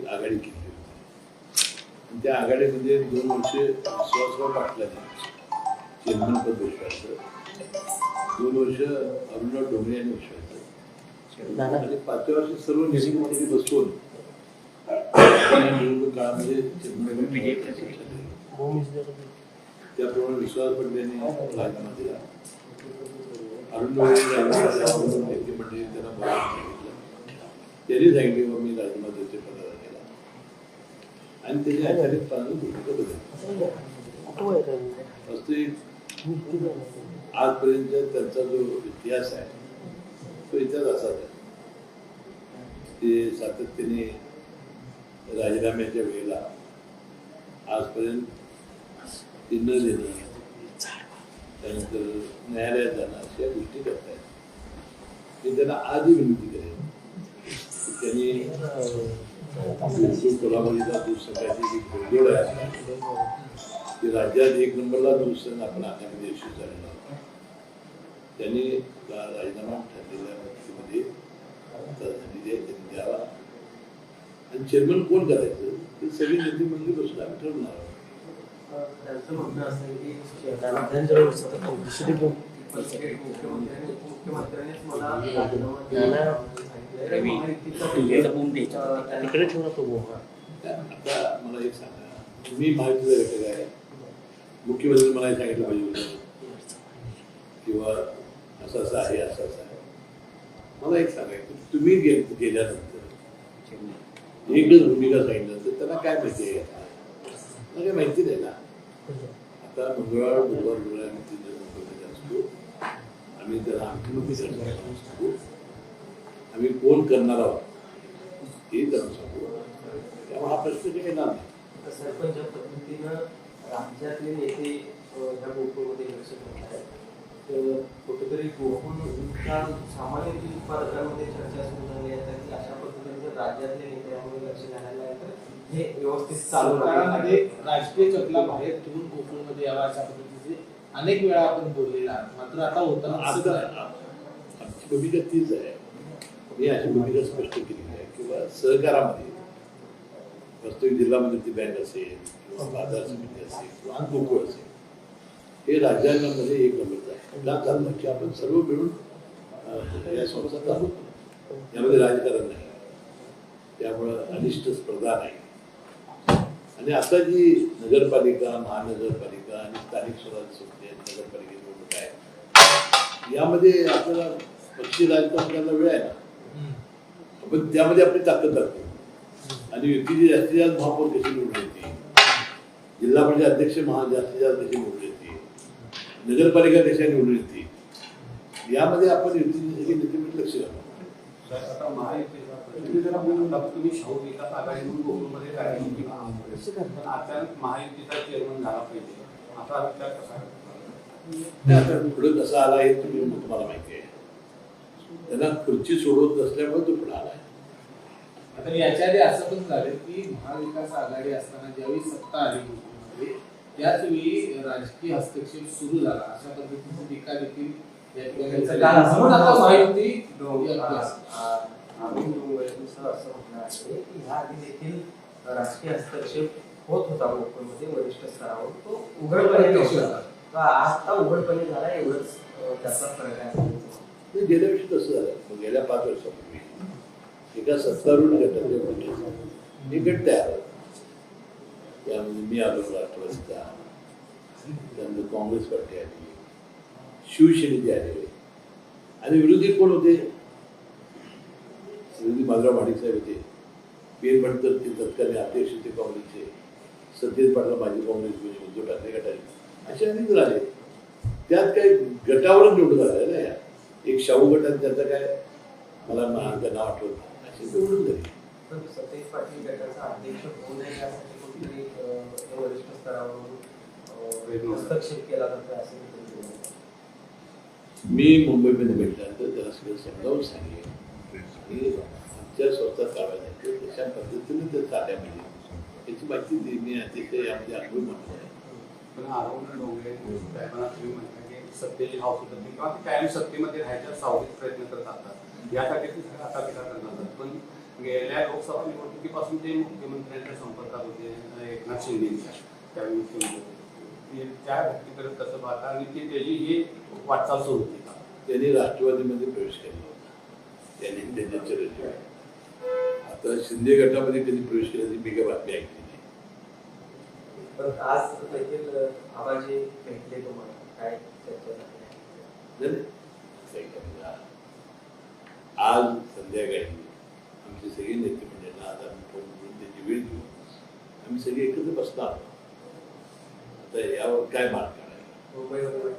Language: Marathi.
एक आघाडी केली होती त्या आघाडीमध्ये दोन वर्ष विश्वासराव पाटलांनी चेअरमन पद विश्वासलं दोन वर्ष अरुणराव डोंगरे यांनी विश्वासलं आणि पाचव्या वर्षी सर्व निवडणुकीमध्ये बसवून निवडणूक काळामध्ये चेअरमन पद विश्वासलं. त्याप्रमाणे विश्वास पडल्याने राजीनामा दिला अरुण मंडळी त्यांना सांगितलं त्यांनी सांगितले "बुवा, मी राजीनामा देते केला आणि त्याच्या आधारित पाहून आजपर्यंत त्यांचा जो इतिहास आहे तो इतिहास असाच आहे ते सातत्याने राजीनाम्याच्या वेळेला आजपर्यंत ते न देणं त्यानंतर न्यायालयात जाणं अशा गोष्टी करतायत. ते त्यांना आधी विनंती करेन त्यांनी कोल्हापूरचा दूध सकाळची जी घोडदौड आहे की राज्यात एक नंबरला दूध आपण आगामी यशस्वी झालेला होता त्यांनी राजीनामा ठरलेल्या व्यक्तीमध्ये त्यांनी द्यावा आणि चेअरमन कोण करायचं ते सगळी नेते मंडळी बसून आम्ही ठरवणार त्यांचं म्हणणं असं की मुख्यमंत्र्यांनीच मला राजीनामा द्यायला सांगितलंय. महायुतीचा आता मला एक सांगा. मी माहितीचा घटक आहे मुख्यमंत्री मला हे सांगितलं पाहिजे किंवा असं असं आहे असं असं आहे. मला एक सांगायचं तुम्ही गेल्यानंतर एकच भूमिका सांगितल्यानंतर त्यांना काय माहिती आहे? मला काही माहिती नाही ना. आता मंगळवार बुधवार गुरुवार आम्ही तीन जण मुंबईमध्ये असतो आम्ही त्याला आणखी नोकरी असतो आम्ही कोण करणार आहोत? हे त्यांना सांगू. त्यामुळे हा प्रश्न काही येणार नाही. ज्या पद्धतीनं राज्यातले नेते ह्या गोकुळमध्ये लक्ष ठेवत आहेत तर कुठेतरी गोकुळच्या सामान्य दूध उत्पादकांमध्ये चर्चा सुरू झाली आहे की अशा पद्धतीने राज्यातले नेते यामध्ये लक्ष घालायला हे व्यवस्थित चालू. राजकीय चकला बाहेर ठेवून कोकणमध्ये यावा अशा पद्धतीचे अनेक वेळा आपण बोललेला. मात्र आता होताना आता. आमची भूमिका तीच आहे मी अशी भूमिका स्पष्ट केलेली आहे किंवा सहकारामध्ये वास्तविक जिल्हा ती बँक असेल किंवा बाजार समिती असेल किंवा गोकुळ असेल हे राज्यांमध्ये एक नंबरचं आहे झालं की आपण सर्व मिळून अं, या संस्था चालवतो यामध्ये राजकारण नाही त्यामुळं अनिष्ट स्पर्धा नाही आणि आता जी नगरपालिका महानगरपालिका आणि स्थानिक स्वराज्य संस्थे नगरपालिका निवडणूक आहे यामध्ये आपल्याला पक्षी राजकारण करायला वेळ आहे ना. आपण त्यामध्ये आपली ताकद दाखवू आणि व्यक्तीची जास्तीत जास्त महापौर कशी निवडून येते? जिल्हा परिषद अध्यक्ष महा जास्तीत जास्त कशी निवडून येते? नगरपालिका कशा निवडून येते? यामध्ये आपण युतीची सगळी नेते लक्ष घालू. आता महायुतीचा तुम्ही शाहू विकास आघाडी म्हणून गोकुळमध्ये कार्यक्रम केला. पण अचानक महायुतीचा चेअरमन झाला पाहिजे. असा विचार कसा आता पुढे कसा आला हे तुम्ही तुम्हाला माहिती आहे. त्यांना खुर्ची सोडवत नसल्यामुळे तो पुढे आला आता याच्या आधी असं पण झालं की महाविकास आघाडी असताना ज्यावेळी सत्ता आली कोकणामध्ये त्याच वेळी राजकीय हस्तक्षेप सुरू झाला. अशा पद्धतीची टीका देखील राजकीय हस्तक्षेप होत होता गोकुळमध्ये वरिष्ठ स्तरावर. तो उघडपणे आता उघडपणे झाला एवढंच त्याचा फरक आहे. ते गेल्या वर्षी तसं झालं. गेल्या पाच वर्षापूर्वी. एका सत्तारूढ एक गट तयार त्यामध्ये मी आलो राष्ट्रवादीचा. त्यानंतर काँग्रेस पार्टी आली. शिवसेनेचे आले. आणि विरोधी कोण होते? विरोधी माधवराव माडिक साहेब होते. पी एन भटकर ते तत्कालीन अध्यक्ष होते काँग्रेसचे. सत्यजित पाटील माजी काँग्रेस उद्धव ठाकरे गटाचे असे अनेक झाले त्यात काही गटावरच निवडून झालं ना या. एक शाहू गटात त्याचं काय? मला नाव आठवत नाही. अशी निवडून झाली पण सतेज पाटील गटाचा अध्यक्ष होऊ नये यासाठी कुठेतरी अं, वरिष्ठ स्तरावरून अं, हस्तक्षेप केला जातो असं मी मुंबईमध्ये भेटल्यानंतर त्याला सगळं समजावून सांगेन. आमच्या स्वतः ताब्यात आहे कशा पद्धतीने ते चालल्या पाहिजे. याची माहिती दे मी अतिशय यामध्ये अनुभव म्हणतो आहे पण की सत्तेची हाव सुटत किंवा ते कायम सत्तेमध्ये राहायच्या सावलीत प्रयत्न करत असतात. यासाठी ते सगळं आता विचार करणार असतात. पण गेल्या लोकसभा निवडणुकीपासून ते मुख्यमंत्र्यांच्या संपर्कात होते एकनाथ शिंदेच्या. त्यावेळी मुख्यमंत्री होते. ते त्या व्यक्तीकडे कसं पाहता आणि ते त्याची ही वाटचाल सुरू होती. त्यांनी राष्ट्रवादीमध्ये प्रवेश केला होता. त्यांनी त्यांच्या आता शिंदे गटामध्ये कधी प्रवेश केल्याची मी काय बातमी ऐकली नाही. परत आज देखील आबाजी भेटले तुम्हाला. काय चर्चा. आज संध्याकाळी आमचे सगळे नेते मंडळांना आज आम्ही फोन करून त्याची वेळ घेऊ. आम्ही सगळे एकत्र बसणार आता यावर काय मार्ग काढायला मुंबईमध्ये